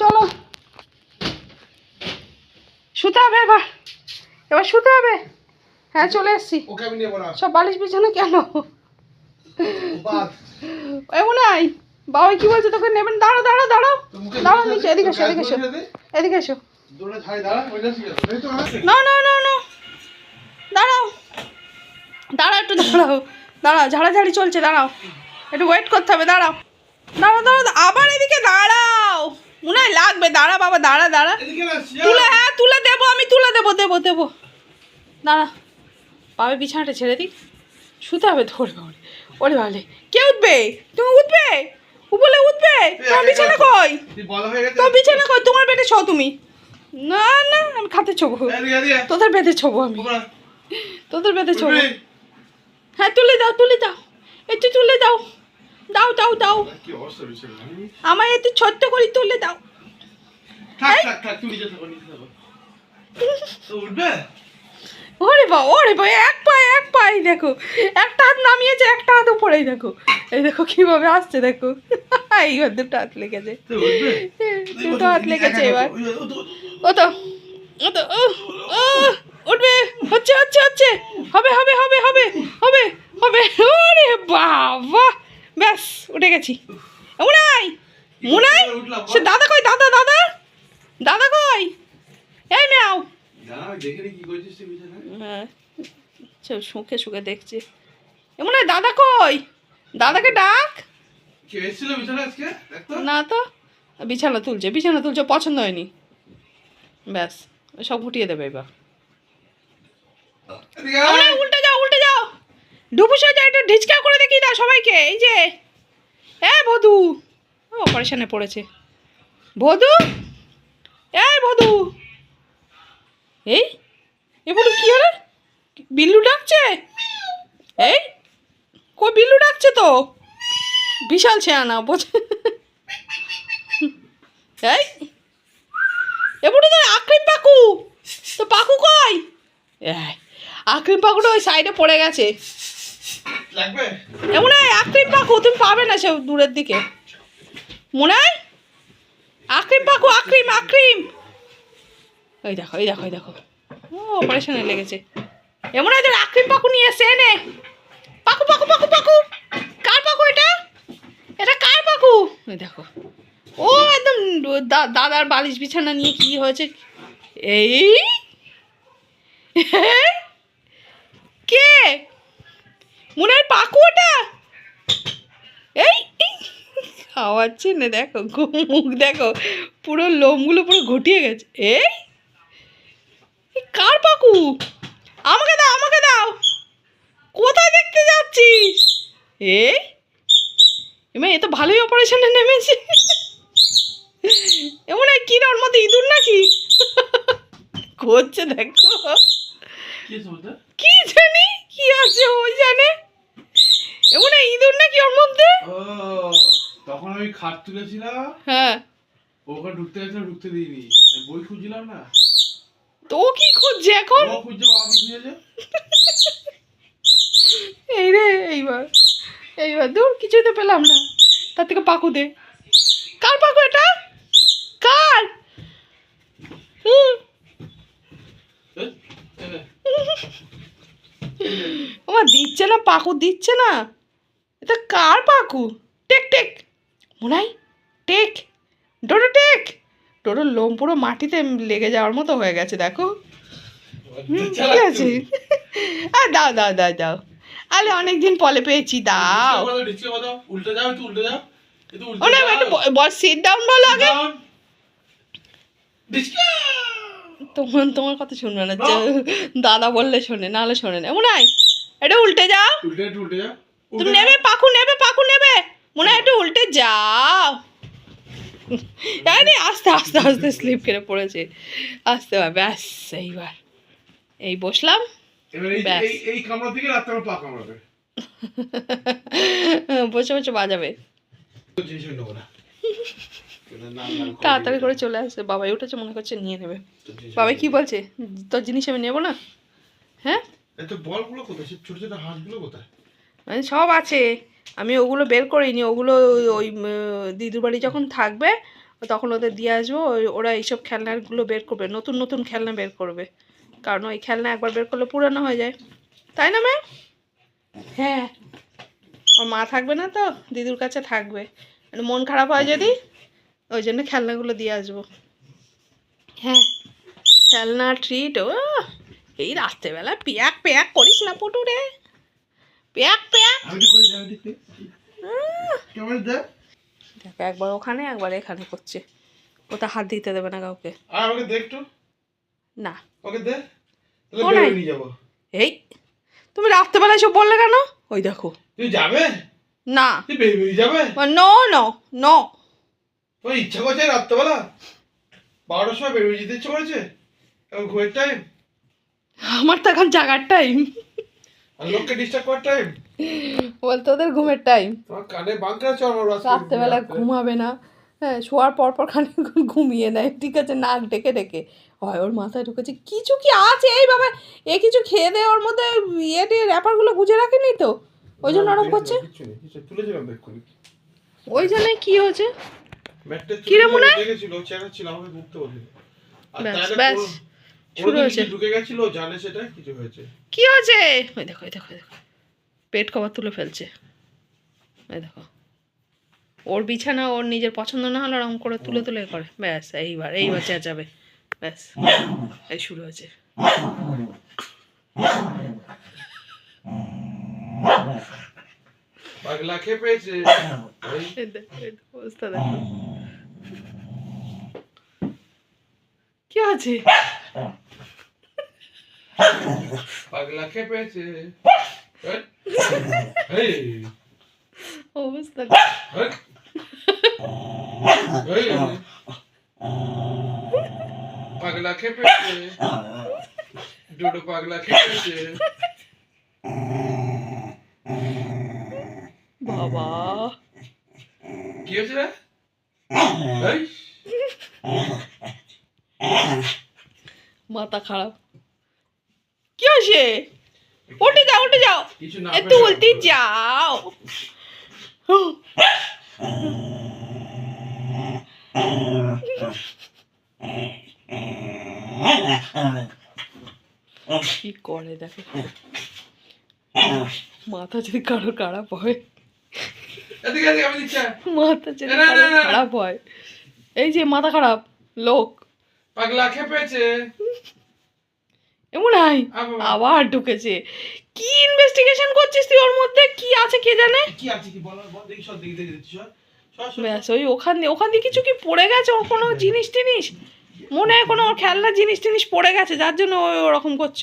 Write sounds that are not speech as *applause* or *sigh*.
চলো। শুতে হবে এবার। এবার শুতে হবে। হ্যাঁ চলে এসছি। সব বালিশ বিছানো কেন? নাই বাবা কি বলছে তোকে নেবেন? দাঁড়াও দাঁড়াও দাঁড়াও। তো মুখে দাঁড়াও দড়ি নিচে এদিকে এসো এদিকে এসো। এদিকে এসো। দৌড়ে দাঁড়া না না না না। দাঁড়াও। দাঁড়াও একটু দাঁড়াও। দাঁড়াও ঝাড়াঝাড়ি চলছে দাঁড়াও। একটু ওয়েট করতে হবে দাঁড়াও। দাঁড়াও দাঁড়াও আবার এদিকে দাঁড়াও দাঁড়া বাবা দাঁড়া দাঁড়া। তুলে হ্যাঁ তুলে দেবো আমি তুলে দেবো দেবো দেবো। দাঁড়া। বাবা বিছানাটা ছেড়ে দিই। শুতে হবে ধরে বাবরে। ওরে বাবলে কে উঠবে? তুমি উঠবে? ও বলে উঠবে। তোমার বিছানা কই? তোমার বিছানা কই? তোমার বেডে ছো তুমি। না না আমি খাতে ছোবো। তোদের বেঁধে ছোবো আমি। তোদের বেঁধে ছোবো? হ্যাঁ তুলে দাও তুলে দাও। একটু তুলে দাও। দাও দাও দাও। আমায় একটু ছোট্ট করে তুলে দাও। থাক থাক থাক তুই নিচে থাকো নিচে থাকো। তো উঠবে? ওরে বা ওরে বা এক পায়ে এক পায়ে দেখো। একটা হাত নামিয়েছে একটা হাত উপরেই দেখো। এই দেখো কীভাবে আসছে দেখো। *laughs* এই ঘর দুটো হাত লেগেছে। দুটো হাত লেগেছে এবার। ও তো ও তো ও, উঠবে হচ্ছে হচ্ছে হচ্ছে। হবে হবে হবে হবে হবে হবে। ওরে বাবা ব্যাস উঠে গেছি। সে দাদা কই দাদা কই এই মেয়াও দাঁড়া, আমি দেখে নি কি করছিস তুই বিছানায়। হ্যাঁ? শুকে শুকে দেখছি। এমন দাদা কই? দাদাকে ডাক। না তো। বিছানা তুলছে বিছানা তুলছে পছন্দ হয়নি। ব্যাস সব গুটিয়ে দেবে এবার। উল্টে যাও উল্টে যাও। ডুবু সোজা একটু ঢিচকা করে দেখি দাও সবাইকে এই যে। এ বধু ও অপারেশনে পড়েছে। বধু এই বধু এই? এ বধু কি হলো? বিল্লু ডাকছে? এই? কই বিল্লু ডাকছে তো? বিশাল ছেয়ানা বোঝে এই? এ বধু তো আক্রিম পাকু। তো পাকু কই? এই আক্রিম পাকুটা ওই সাইডে পড়ে গেছে। লাগবে? এমন হয় আক্রিম পাকু তুমি পাবে না সে দূরের দিকে। মনে হয়? আক্রিম পাকু আক্রিম আক্রিম। ওই দেখো ওই দেখো ওই দেখো। ও অপারেশনে লেগেছে। এমন হয় তোর আক্রিম পাকু নিয়ে এসে এনে। পাকু পাকু পাকু পাকু। কার পাকু এটা? এটা কার পাকু? ওই দেখো। ও, একদম দাদার বালিশ বিছানা নিয়ে কি হয়েছে? এই? কে? মনে হয় পাকু ওটা এই খাওয়াচ্ছে না, দেখো মুখ, দেখো। পুরো লোমগুলো পুরো ঘটিয়ে গেছে। এই? কার পাকু? আমাকে দাও আমাকে দাও। কোথায় দেখতে যাচ্ছিস? এই এমন এ তো ভালোই অপারেশনে নেমেছে। এমন হয় কি ওর মধ্যে ইঁদুর নাকি? করছে দেখো। কি জানি কি আছে ওই জানে। এমন হয় ইঁদুর নাকি ওর মধ্যে? ও, তখন আমি খাট তুলেছিলাম। হ্যাঁ। ওখানে ঢুকতে গেছিল ঢুকতে দিইনি। বই খুঁজছিলাম না। তো কি খুঁজছে এখন? এই রে এইবার এইবার দূর কিছুই তো পেলাম না। তার থেকে পাকু দে। কার পাকু এটা? কার? আমার দিচ্ছে না পাকু দিচ্ছে না। এটা কার পাকু? Take take. মনাই টেক। ডোডো টেক। ডোডোর লোম পুরো মাটিতে লেগে যাওয়ার মতো হয়ে গেছে দেখো। ঠিক আছে। *laughs* আর দাও দাও দাও দাও। আরে অনেকদিন পলে পেয়েছি দাও। উল্টে যাও উল্টে যাও একটু বল সিট ডাউন বলো আগে. তোমার তোমার কথা শুনবে না দাদা বললে শোনে নাহলে শোনে না। মনে হয় এটা উল্টে যাও। একটু উল্টে যাও। তুমি নেবে পাখু নেবে পাখু নেবে। মনে হয় একটু উল্টে যাও। *laughs* আরে আস্তে আস্তে আস্তে স্লিপ কেটে পড়েছে। আস্তে বা ব্যাস এইবার। এই বসলাম এই কামড়া থেকে রাত্রে পা কামড়াবে। *laughs* বসে বসে বাজাবে। *laughs* তাড়াতাড়ি করে চলে আসছে বাবাই উঠেছে মনে করছে নিয়ে নেবে। বাবাই কি বলছে? তোর জিনিস আমি নেব না? হ্যাঁ? বলগুলো কোথায়? ছোট ছোট হাঁসগুলো কোথায়? মানে সব আছে। আমি ওগুলো বের করিনি ওগুলো ওই- দিদুর বাড়ি যখন থাকবে তখন ওদের দিয়ে আসব ওরা এইসব খেলনাগুলো বের করবে নতুন নতুন খেলনা বের করবে। কারণ ওই খেলনা একবার বের করলে পুরানো হয়ে যায়। তাই না ম্যাম হ্যাঁ। ওর মা থাকবে না তো দিদুর কাছে থাকবে। মানে মন খারাপ হয় যদি ওই জন্য খেলনাগুলো দিয়ে আসব। হ্যাঁ। খেলনা ট্রিট ও এই রাত্রেবেলা পেয়াক পেয়াক করিস না পটু রে। পেয়াক পেয়াক দেখো। একবার ওখানে একবার এখানে করছে। ওটা হাত দিতে দেবে না কাউকে। না। এই তুমি রাত্রেবেলা এসব বললে কেন? ওই দেখো। তুই যাবে? না। যাবে? নো নো নো তোর ইচ্ছা করছে রাত্রেবেলা? বারোটার সময় বেরিয়ে যেতে ইচ্ছে করেছে? এখন ঘুমের টাইম আমার তো এখন জাগার টাইম আর লোককে ডিস্টার্ব করার টাইম বলতে ওদের ঘুমের টাইম তোমার কানে রাত্রেবেলা ঘুমাবে না। হ্যাঁ শোয়ার পর পর খানি ঘুমিয়ে নেয়। ঠিক আছে নাক ডেকে ডেকে। হয় ওর মাথায় ঢুকেছে। কিছু কি আছে? এই বাবা এ কিছু খেয়ে দেয় ওর মধ্যে ইয়ে দিয়ে র্যাপারগুলো গুজে রাখেনি তো? ওই জন্য ওরম করছে? ওই জন্য কি হয়েছে? ম্যাটটা কি রে মনে হয়? ব্যাস, ব্যাস, শুরু হয়েছে। ঢুকে গেছিল জানে সেটা? কিছু হয়েছে। কি হয়েছে? ওই দেখো ওই দেখো দেখো। পেট কভার তুলে ফেলছে। ওই দেখো। ওর বিছানা ওর নিজের পছন্দ না হলে ওরকম করে তুলে তুলে করে। ব্যাস এইবার এইবার চেঁচাবে ব্যাস এই শুরু হয়েছে। পাগলা দেখ, অবস্থা দেখো। কি আছে পাগলা খেয়ে পেয়েছে এই, *laughs* এই, অবস্থা পাগলা পেয়েছে ডুডু পাগলা খেয়ে পেয়েছে বাবা। কি হয়েছে রে? মাথা খারাপ। হয়েছে উঠে যাও উঠে যাও। একটু উল্টে যাও। কি করে দেখো? মাথা যদি কারও খারাপ হয়। দিচ্ছি মাথা যদি। খারাপ হয়। এই যে মাথা খারাপ লোক। পাগলা খেয়ে পেয়েছে এমন আই আবার- আবার ঢুকেছে। কি ইনভেস্টিগেশন করছিস তুই ওর মধ্যে? কি আছে কে জানে? কি আছে কি? বল বল দেখি সব দেখি দেখি ব্যাস ওই ওখান দিয়ে ওখান দিয়ে কিছু কি পড়ে গেছে? ওর কোনো জিনিস টিনিস? মনে হয় কোনো ওর খেলনা জিনিস টিনিস পড়ে গেছে যার জন্য ওই ওরকম করছ